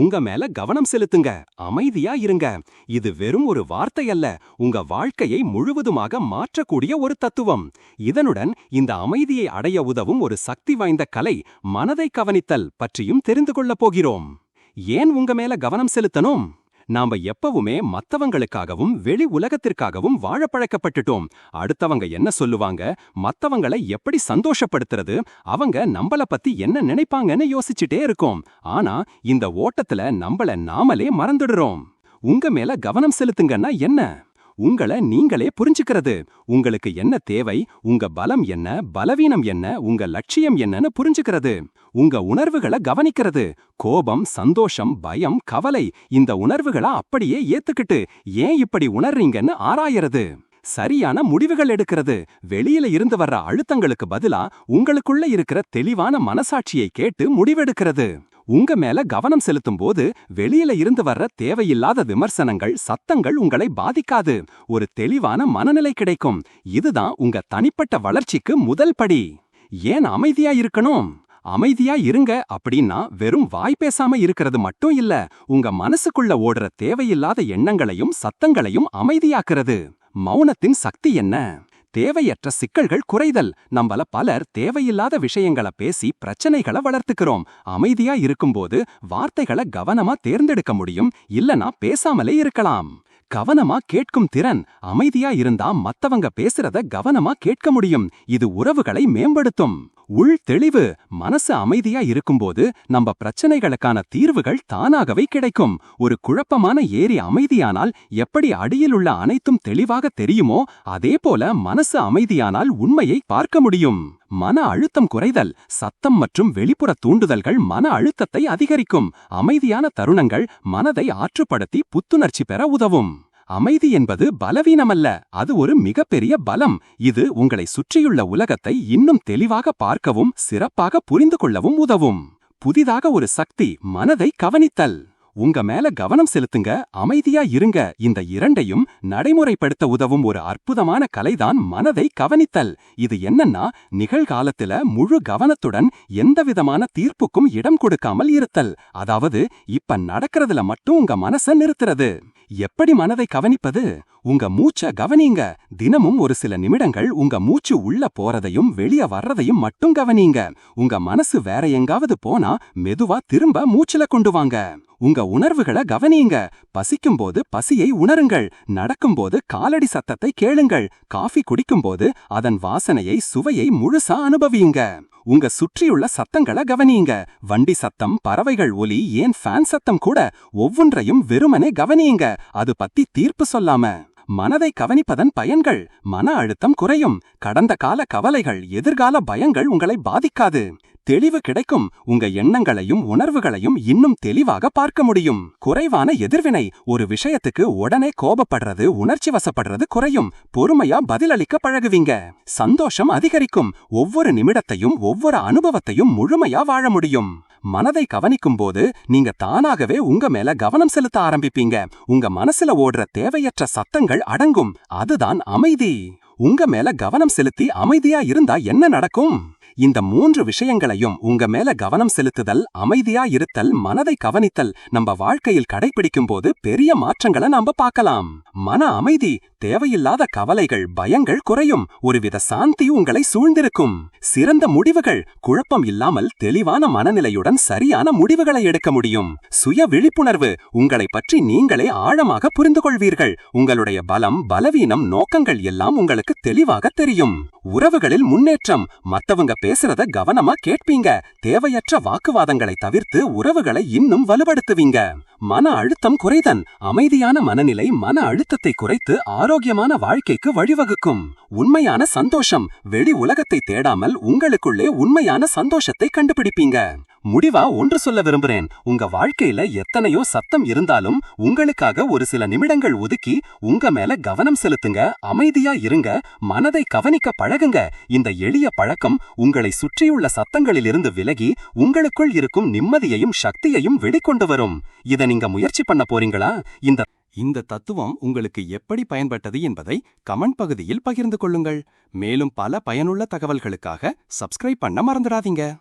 உங்க மேல கவனம் செலுத்துங்க. அமைதியா இருங்க. இது வெறும் ஒரு வார்த்தை அல்ல. உங்க வாழ்க்கையை முழுவதுமாக மாற்றக்கூடிய ஒரு தத்துவம். இதனுடன் இந்த அமைதியை அடைய உதவும் ஒரு சக்தி வாய்ந்த கலை மனதை கவனித்தல் பற்றியும் தெரிந்து கொள்ளப் போகிறோம். ஏன் உங்க மேல கவனம் செலுத்தணும்? நாம எப்பவுமே மத்தவங்களுக்காகவும் வெளி உலகத்திற்காகவும் வாழ பழக்கப்பட்டுட்டோம். அடுத்தவங்க என்ன சொல்லுவாங்க? மத்தவங்களை எப்படி சந்தோஷப்படுத்துறது? அவங்க நம்மள பத்தி என்ன நினைப்பாங்கன்னு யோசிச்சுட்டே இருக்கோம். ஆனா இந்த ஓட்டத்துல நம்மள நாமலே மறந்துடுறோம். உங்க மேல கவனம் செலுத்துங்கன்னா என்ன? உங்களை நீங்களே புரிஞ்சுக்கிறது. உங்களுக்கு என்ன தேவை உங்க பலம் என்ன பலவீனம் என்ன உங்க லட்சியம் என்னன்னு புரிஞ்சுக்கிறது. உங்க உணர்வுகளை கவனிக்கிறது. கோபம் சந்தோஷம் பயம் கவலை இந்த உணர்வுகளை அப்படியே ஏத்துக்கிட்டு ஏன் இப்படி உணர்றீங்கன்னு ஆராயறது. சரியான முடிவுகள் எடுக்கிறது. வெளியில இருந்து வர்ற அழுத்தங்களுக்கு பதிலா உங்களுக்குள்ள இருக்கிற தெளிவான மனசாட்சியை கேட்டு முடிவெடுக்கிறது. உங்க மேல கவனம் செலுத்தும் போது வெளியில இருந்து வர்ற தேவையில்லாத விமர்சனங்கள் சத்தங்கள் உங்களை பாதிக்காது. ஒரு தெளிவான மனநிலை கிடைக்கும். இதுதான் உங்க தனிப்பட்ட வளர்ச்சிக்கு முதல் படி. ஏன் அமைதியா இருக்கணும்? அமைதியா இருங்க அப்படின்னா வெறும் வாய் பேசாம இருக்கிறது மட்டும் இல்ல உங்க மனசுக்குள்ள ஓடுற தேவையில்லாத எண்ணங்களையும் சத்தங்களையும் அமைதியாக்குறது. மௌனத்தின் சக்தி என்ன? தேவையற்ற சிக்கல்கள் குறைதல். நம்மள பலர் தேவையில்லாத விஷயங்கள பேசி பிரச்சனைகளை வளர்த்துக்கிறோம். அமைதியா இருக்கும்போது வார்த்தைகளை கவனமா தேர்ந்தெடுக்க முடியும். இல்லனா பேசாமலே இருக்கலாம். கவனமா கேட்கும் திறன். அமைதியா இருந்தா மத்தவங்க பேசுறத கவனமா கேட்க முடியும். இது உறவுகளை மேம்படுத்தும். உள் தெளிவு மனசு அமைதியா இருக்கும்போது நம்ம பிரச்சனைகளுக்கான தீர்வுகள் தானாகவே கிடைக்கும். ஒரு குழப்பமான ஏரி அமைதியானால் எப்படி அடியில் உள்ள அனைத்தும் தெளிவாக தெரியுமோ அதே போல மனசு அமைதியானால் உண்மையை பார்க்க முடியும். மன அழுத்தம் குறைதல் சத்தம் மற்றும் வெளிப்புற தூண்டுதல்கள் மன அழுத்தத்தை அதிகரிக்கும். அமைதியான தருணங்கள் மனதை ஆற்றுப்படுத்தி புத்துணர்ச்சி பெற உதவும். அமைதி என்பது பலவீனமல்ல. அது ஒரு மிகப்பெரிய பலம். இது உங்களை சுற்றியுள்ள உலகத்தை இன்னும் தெளிவாக பார்க்கவும் சிறப்பாக புரிந்து கொள்ளவும் உதவும். புதிதாக ஒரு சக்தி மனதை கவனித்தல். உங்க மேல கவனம் செலுத்துங்க அமைதியா இருங்க. இந்த இரண்டையும் நடைமுறைப்படுத்த உதவும் ஒரு அற்புதமான கலைதான் மனதை கவனித்தல். இது என்னன்னா நிகழ்காலத்துல முழு கவனத்துடன் எந்தவிதமான தீர்ப்புக்கும் இடம் கொடுக்காமல் இருத்தல். அதாவது இப்ப நடக்கிறதுல மட்டும் உங்க மனச நிறுத்துறது. எப்படி மனதை கவனிப்பது? உங்க மூச்ச கவனிங்க. தினமும் ஒரு சில நிமிடங்கள் உங்க மூச்சு உள்ள போறதையும் வெளிய வர்றதையும் மட்டும் கவனிங்க. உங்க மனசு வேற எங்காவது போனா மெதுவா திரும்ப மூச்சுல கொண்டு வாங்க. உங்க உணர்வுகளை கவனியுங்க. பசிக்கும்போது பசியை உணருங்கள். நடக்கும்போது காலடி சத்தத்தை கேளுங்கள். காஃபி குடிக்கும்போது அதன் வாசனையை சுவையை முழுசா அனுபவியுங்க. உங்க சுற்றியுள்ள சத்தங்களை கவனியுங்க. வண்டி சத்தம் பறவைகள் ஒலி ஏன் ஃபேன் சத்தம் கூட ஒவ்வொன்றையும் வெறுமனே கவனியுங்க. அது பத்தி தீர்ப்பு சொல்லாம. மனதை கவனிப்பதன் பயன்கள். மன அழுத்தம் குறையும். கடந்த கால கவலைகள் எதிர்கால பயங்கள் உங்களை பாதிக்காது. தெளிவு கிடைக்கும். உங்க எண்ணங்களையும் உணர்வுகளையும் இன்னும் தெளிவாக பார்க்க முடியும். குறைவான எதிர்வினை ஒரு விஷயத்துக்கு உடனே கோபப்படுறது உணர்ச்சி வசப்படுறது குறையும். பொறுமையா பதிலளிக்க பழகுவீங்க. சந்தோஷம் அதிகரிக்கும். ஒவ்வொரு நிமிடத்தையும் ஒவ்வொரு அனுபவத்தையும் முழுமையா வாழ முடியும். மனதை கவனிக்கும் போது நீங்க தானாகவே உங்க மேல கவனம் செலுத்த ஆரம்பிப்பீங்க. உங்க மனசுல ஓடுற தேவையற்ற சத்தங்கள் அடங்கும். அதுதான் அமைதி. உங்க மேல கவனம் செலுத்தி அமைதியா இருந்தா என்ன நடக்கும்? இந்த மூன்று விஷயங்களையும் உங்க மேல கவனம் செலுத்துதல் அமைதியா இருத்தல் மனதை கவனித்தல் நம்ம வாழ்க்கையில் கடைபிடிக்கும் போது பெரிய மாற்றங்களை நாம பார்க்கலாம். மன அமைதி தேவையில்லாத கவலைகள் பயங்கள் குறையும். ஒருவித சாந்தி உங்களை சூழ்ந்திருக்கும். சிறந்த முடிவுகள் குழப்பம் இல்லாமல் தெளிவான மனநிலையுடன் சரியான முடிவுகளை எடுக்க முடியும். சுய விழிப்புணர்வு உங்களை பற்றி நீங்களே ஆழமாக புரிந்து கொள்வீர்கள். உங்களுடைய பலம் பலவீனம் நோக்கங்கள் எல்லாம் உங்களுக்கு தெளிவாக தெரியும். உறவுகளில் முன்னேற்றம் மத்தவங்க பேசுறத கவனமா கேட்பீங்க. தேவையற்ற வாக்குவாதங்களை தவிர்த்து உறவுகளை இன்னும் வலுப்படுத்துவீங்க. மன அழுத்தம் குறைதன் அமைதியான மனநிலை மன அழுத்தத்தை குறைத்து ஆரோக்கியமான வாழ்க்கைக்கு வழிவகுக்கும். உண்மையான சந்தோஷம். வெளி உலகத்தை தேடாமல் உங்களுக்குள்ளே உண்மையான சந்தோஷத்தை கண்டுபிடிப்பீங்க. முடிவா ஒன்று சொல்ல விரும்புறேன். உங்க வாழ்க்கையில எத்தனையோ சத்தம் இருந்தாலும் உங்களுக்காக ஒரு சில நிமிடங்கள் ஒதுக்கி உங்க மேல கவனம் செலுத்துங்க. அமைதியா இருங்க. மனதை கவனிக்க பழகுங்க. இந்த எளிய பழக்கம் உங்களை சுற்றியுள்ள சத்தங்களிலிருந்து விலகி உங்களுக்குள் இருக்கும் நிம்மதியையும் சக்தியையும் வெளிக்கொண்டு வரும். இத நீங்க முயற்சி பண்ண போறீங்களா? இந்த இந்த தத்துவம் உங்களுக்கு எப்படி பயன்பட்டது என்பதை கமெண்ட் பகுதியில் பகிர்ந்து கொள்ளுங்கள். மேலும் பல பயனுள்ள தகவல்களுக்காக சப்ஸ்கிரைப் பண்ண மறந்துடாதீங்க.